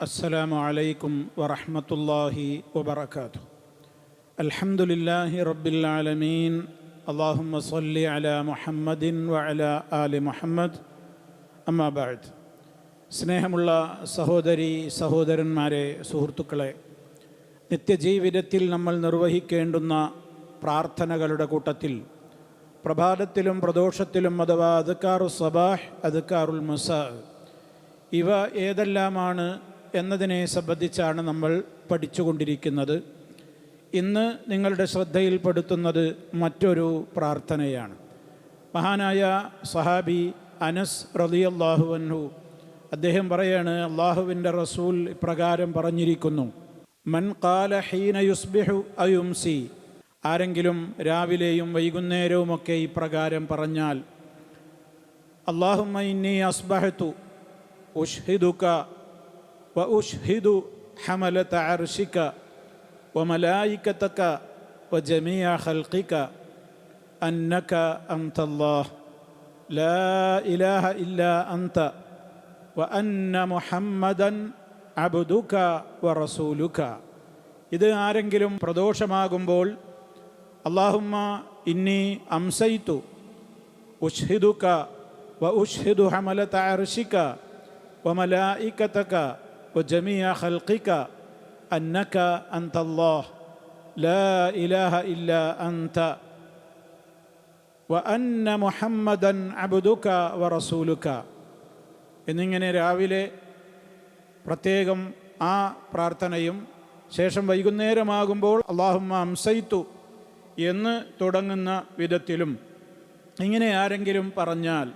السلام عليكم ورحمة الله وبركاته الحمد لله رب العالمين اللهم صل على محمد وعلى آل محمد أما بعد സ്നേഹമുള്ള സഹോദരി സഹോദരന്മാരെ സുഹൃത്തുക്കളെ നിത്യജീവിതത്തിൽ നമ്മൾ നിർവഹിക്കേണ്ടുന്ന പ്രാർത്ഥനകളുടെ കൂട്ടത്തിൽ പ്രഭാതത്തിലും പ്രദോഷത്തിലും അഥവാ അതുക്കാറു സബാഹ് അതുക്കാറുൽ മസാ ഇവ ഏതെല്ലാമാണ് എന്നതിനെ സംബന്ധിച്ചാണ് നമ്മൾ പഠിച്ചുകൊണ്ടിരിക്കുന്നത്. ഇന്ന് നിങ്ങളുടെ ശ്രദ്ധയിൽപ്പെടുത്തുന്നത് മറ്റൊരു പ്രാർത്ഥനയാണ്. മഹാനായ സഹാബി അനസ് റളിയല്ലാഹു അൻഹു അദ്ദേഹം പറയാണ് അള്ളാഹുവിന്റെ റസൂൽ ഇപ്രകാരം പറഞ്ഞിരിക്കുന്നു മൻ കാല ഹീന യുസ്ബിഹു അയുംസി ആരെങ്കിലും രാവിലെയും വൈകുന്നേരവുമൊക്കെ ഇപ്രകാരം പറഞ്ഞാൽ അള്ളാഹുമ്മ ഇന്നി അസ്ബഹത്തു ഉഷ്ഹിദുക വ ഉഷ്ഹിദു ഹമലത അർഷിക وملائكتك وجميع خلقك أنك أنت الله لا إله إلا أنت وأن محمدا عبدك ورسولك ഇത് ആരെങ്കിലും പ്രദോഷമാകുമ്പോൾ അള്ളാഹുമ്മ ഇന്നി അംസൈത്തു ഉഷ്ഹിദുക വ ഉഷ്ഹിദു ഹമലത അർഷിക وملائكتك وجميع خلقك أنك أنت الله لا إله إلا أنت وأن محمدا عبدك ورسولك എന്നിങ്ങനെ രാവിലെ പ്രത്യേകം ആ പ്രാർത്ഥനയും ശേഷം വൈകുന്നേരമാകുമ്പോൾ അള്ളാഹുമ്മ അംസൈത്തു എന്ന് തുടങ്ങുന്ന വിധത്തിലും ഇങ്ങനെ ആരെങ്കിലും പറഞ്ഞാൽ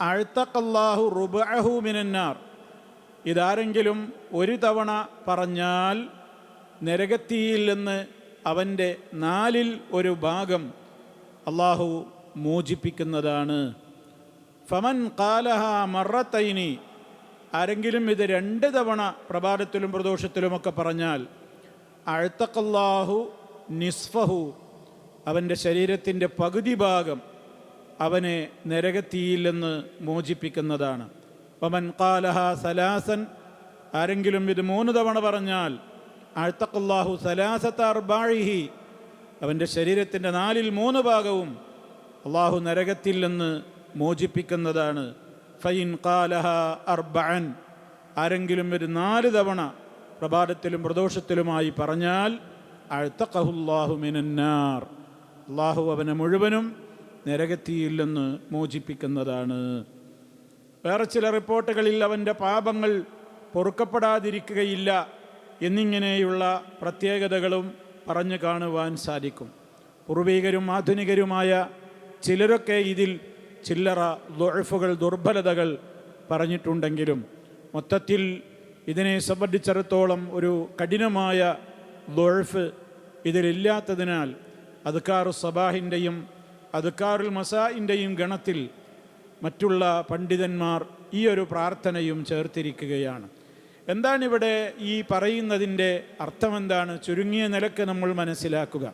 അഴുത്തക്കല്ലാഹു റുബഹു മിനന്നാർ ഇതാരെങ്കിലും ഒരു തവണ പറഞ്ഞാൽ നരകത്തിയിൽ നിന്ന് അവന്റെ നാലിൽ ഒരു ഭാഗം അള്ളാഹു മോചിപ്പിക്കുന്നതാണ്. ഫമൻ കാലഹ മറത്തൈനി. ആരെങ്കിലും ഇത് രണ്ട് തവണ പ്രഭാതത്തിലും പ്രദോഷത്തിലുമൊക്കെ പറഞ്ഞാൽ അഴുത്തക്കല്ലാഹു നിസ്ഫഹു. അവന്റെ ശരീരത്തിന്റെ പകുതി ഭാഗം അവനെ നരകത്തിയിൽ നിന്ന് മോചിപ്പിക്കുന്നതാണ്. വമൻ കാലഹ സലാസൻ ആരെങ്കിലും ഇത് മൂന്ന് തവണ പറഞ്ഞാൽ അഴ്ത്തക്കുല്ലാഹു സലാസത്ത അർബാഴിഹി അവന്റെ ശരീരത്തിന്റെ നാലിൽ മൂന്ന് ഭാഗവും അള്ളാഹു നരകത്തിൽ നിന്ന് മോചിപ്പിക്കുന്നതാണ്. ഫൈൻ കാലഹ അർബഅൻ ആരെങ്കിലും ഒരു നാല് തവണ പ്രഭാതത്തിലും പ്രദോഷത്തിലുമായി പറഞ്ഞാൽ അഴുത്തക്കഹുല്ലാഹു മിനന്നാർ അള്ളാഹു അവനെ മുഴുവനും നരകത്തിയിൽ നിന്ന് മോചിപ്പിക്കുന്നതാണ്. വേറെ ചില റിപ്പോർട്ടുകളിൽ അവന്റെ പാപങ്ങൾ പൊറുക്കപ്പെടാതിരിക്കുകയില്ല എന്നിങ്ങനെയുള്ള പ്രത്യേകതകളും പറഞ്ഞു കാണുവാൻ സാധിക്കും. പൂർവീകരും ആധുനികരുമായ ചിലരൊക്കെ ഇതിൽ ചില്ലറ ദുഴഫുകൾ ദുർബലതകൾ പറഞ്ഞിട്ടുണ്ടെങ്കിലും മൊത്തത്തിൽ ഇതിനെ സംബന്ധിച്ചിടത്തോളം ഒരു കഠിനമായ ദുഴഫ് ഇതിലില്ലാത്തതിനാൽ അതുക്കാറു സബാഹിന്റെയും അതുക്കാറുൽ മസാഹിന്റെയും ഗണത്തിൽ മറ്റുള്ള പണ്ഡിതന്മാർ ഈ ഒരു പ്രാർത്ഥനയും ചേർത്തിരിക്കുകയാണ്. എന്താണിവിടെ ഈ പറയുന്നതിന്റെ അർത്ഥമെന്താണ്? ചുരുങ്ങിയ നിലയ്ക്ക് നമ്മൾ മനസ്സിലാക്കുക.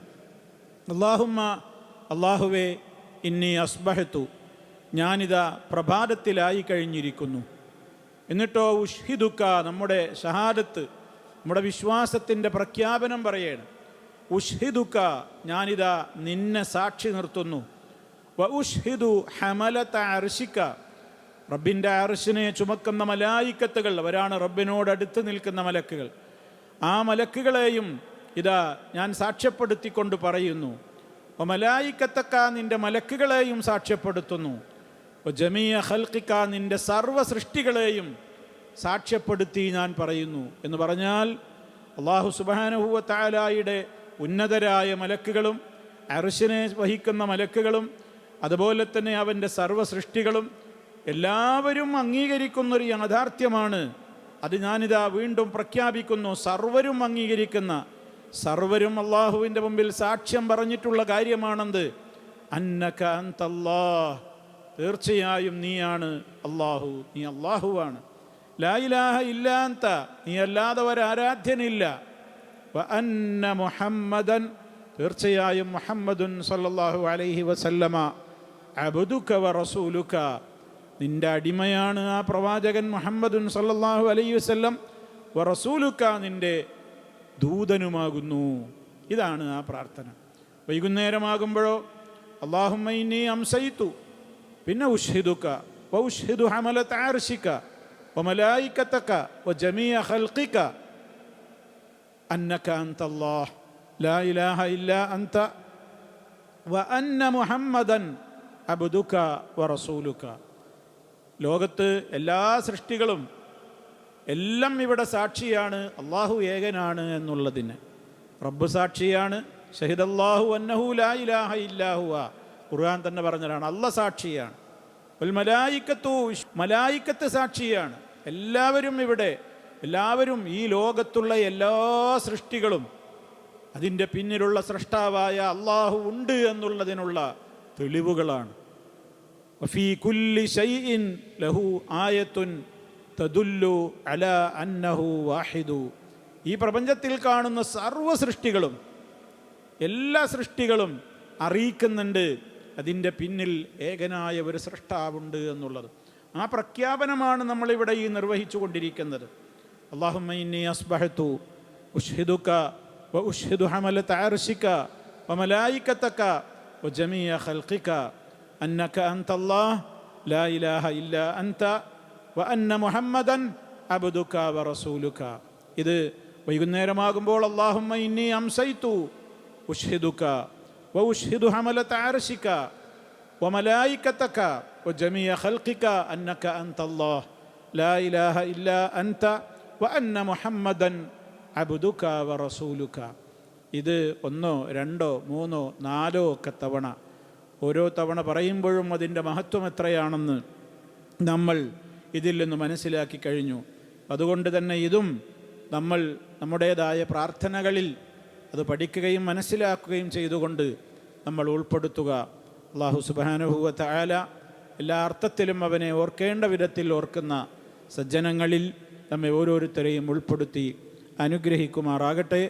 അള്ളാഹുമ്മ അള്ളാഹുവേ ഇന്നി അസ്ബഹത്തു ഞാനിതാ പ്രഭാതത്തിലായി കഴിഞ്ഞിരിക്കുന്നു. എന്നിട്ടോ ഉഷ്ഹിദുക്ക നമ്മുടെ ഷഹാദത്ത് നമ്മുടെ വിശ്വാസത്തിന്റെ പ്രഖ്യാപനം പറയണം. ഉഷ്ഹിദുക്ക ഞാനിതാ നിന്നെ സാക്ഷി നിർത്തുന്നു. വ ഉഷ്ഹിദു ഹമലത അർഷിക്ക റബ്ബിന്റെ അർഷിനെ ചുമക്കുന്ന മലായിക്കത്തുകൾ അവരാണ് റബ്ബിനോട് അടുത്ത് നിൽക്കുന്ന മലക്കുകൾ. ആ മലക്കുകളെയും ഇതാ ഞാൻ സാക്ഷ്യപ്പെടുത്തിക്കൊണ്ട് പറയുന്നു. മലായിക്കത്തക്ക നിന്റെ മലക്കുകളെയും സാക്ഷ്യപ്പെടുത്തുന്നു. ജമീയ ഹൽക്കിക്ക നിന്റെ സർവ സൃഷ്ടികളെയും സാക്ഷ്യപ്പെടുത്തി ഞാൻ പറയുന്നു. എന്ന് പറഞ്ഞാൽ അള്ളാഹു സുബാനഹുവ താലായുടെ ഉന്നതരായ മലക്കുകളും അർഷിനെ വഹിക്കുന്ന മലക്കുകളും അതുപോലെ തന്നെ അവന്റെ സർവ സൃഷ്ടികളും എല്ലാവരും അംഗീകരിക്കുന്നൊരു യാഥാർത്ഥ്യമാണ്. അത് ഞാനിതാ വീണ്ടും പ്രഖ്യാപിക്കുന്നു. സർവരും അംഗീകരിക്കുന്ന സർവരും അള്ളാഹുവിന്റെ മുമ്പിൽ സാക്ഷ്യം പറഞ്ഞിട്ടുള്ള കാര്യമാണെന്ത്? അന്നക തീർച്ചയായും നീയാണ് അള്ളാഹു. നീ അള്ളാഹുവാണ്. ലായിലാഹ ഇല്ലാത്ത നീ അല്ലാതെ ഒരാരാധ്യനില്ല. അന്ന മുഹമ്മദൻ. തീർച്ചയായും മുഹമ്മദുൻ സല്ലാഹു അലൈഹി വസല്ലമ. അബുദുക വറസൂലുക്ക റസൂലുക. നിന്റെ അടിമയാണ് ആ പ്രവാചകൻ മുഹമ്മദുൻ സല്ലാഹു അലൈ വസ്ല്ലം. വറസൂലുക്ക നിന്റെ ദൂതനുമാകുന്നു. ഇതാണ് ആ പ്രാർത്ഥന. വൈകുന്നേരമാകുമ്പോഴോ അള്ളാഹുമ്മൈനി അംസയിത്തു. പിന്നെ ഉഷ്ഹിദുക്ക വ ഹമല താർഷിക്ക ഒമലായിക്കത്തക്ക ഒ ജമീ വ അന്നക്ക അന്തല്ലാഹ് ലാ ഇലാഹ ഇല്ല അന്ത. വ അന്ന മുഹമ്മദൻ അബ്ദുക വ റസൂലുക്ക ലോകത്ത് എല്ലാ സൃഷ്ടികളും എല്ലാം ഇവിടെ സാക്ഷിയാണ് അള്ളാഹു ഏകനാണ് എന്നുള്ളതിന്. റബ്ബ് സാക്ഷിയാണ് ഷഹിദ് അള്ളാഹു അന്നഹു ലാ ഇലാഹ ഇല്ലാഹുവ ഖുർആൻ തന്നെ പറഞ്ഞതാണ് അല്ല സാക്ഷിയാണ്. ഒരു മലായിക്കത്തു മലായിക്കത്ത് സാക്ഷിയാണ്. എല്ലാവരും ഇവിടെ എല്ലാവരും ഈ ലോകത്തുള്ള എല്ലാ സൃഷ്ടികളും അതിന്റെ പിന്നിലുള്ള സൃഷ്ടാവായ അള്ളാഹു ഉണ്ട് എന്നുള്ളതിനുള്ള തെളിവുകളാണ്. ഈ പ്രപഞ്ചത്തിൽ കാണുന്ന സർവ സൃഷ്ടികളും എല്ലാ സൃഷ്ടികളും അറിയിക്കുന്നുണ്ട്. അതിന്റെ പിന്നിൽ ഏകനായ ഒരു സൃഷ്ടാവുണ്ട് എന്നുള്ളത്. ആ പ്രഖ്യാപനമാണ് നമ്മളിവിടെ ഈ നിർവഹിച്ചു കൊണ്ടിരിക്കുന്നത്. അള്ളാഹുമ്മ അസ്ബഹത്തു മലായിക്കത്തക്ക വ ജമീയ ഖൽഖിക്ക അന്നക അന്ത അല്ലാഹ് ലാ ഇലാഹ ഇല്ല അന്ത വ അന്ന മുഹമ്മദൻ അബ്ദുക വ റസൂലുക ഇത് വൈകുന്നേരമാകുമ്പോൾ അള്ളാഹുമ്മ ഇന്നി അംസൈത്തു ഉഷ്ഹിദുക വ ഉഷ്ഹിദു ഹമലത്ത് അർഷിക്ക وملائكتك وجميع خلقك أنك أنت الله لا إله إلا أنت وأن محمدا عبدك ورسولك ഇത് ഒന്നോ രണ്ടോ മൂന്നോ നാലോ ഒക്കെ തവണ. ഓരോ തവണ പറയുമ്പോഴും അതിന്റെ മഹത്വം എത്രയാണെന്ന് നമ്മൾ ഇതിൽ നിന്ന് മനസ്സിലാക്കി കഴിഞ്ഞു. അതുകൊണ്ട് തന്നെ ഇതും നമ്മൾ നമ്മുടേതായ പ്രാർത്ഥനകളിൽ അത് പഠിക്കുകയും മനസ്സിലാക്കുകയും ചെയ്തുകൊണ്ട് നമ്മൾ ഉൾപ്പെടുത്തുക. അള്ളാഹു സുബാനുഭൂവത്ത് ആല എല്ലാ അർത്ഥത്തിലും അവനെ ഓർക്കേണ്ട വിധത്തിൽ ഓർക്കുന്ന സജ്ജനങ്ങളിൽ നമ്മെ ഓരോരുത്തരെയും ഉൾപ്പെടുത്തി അനുഗ്രഹിക്കുമാറാകട്ടെ.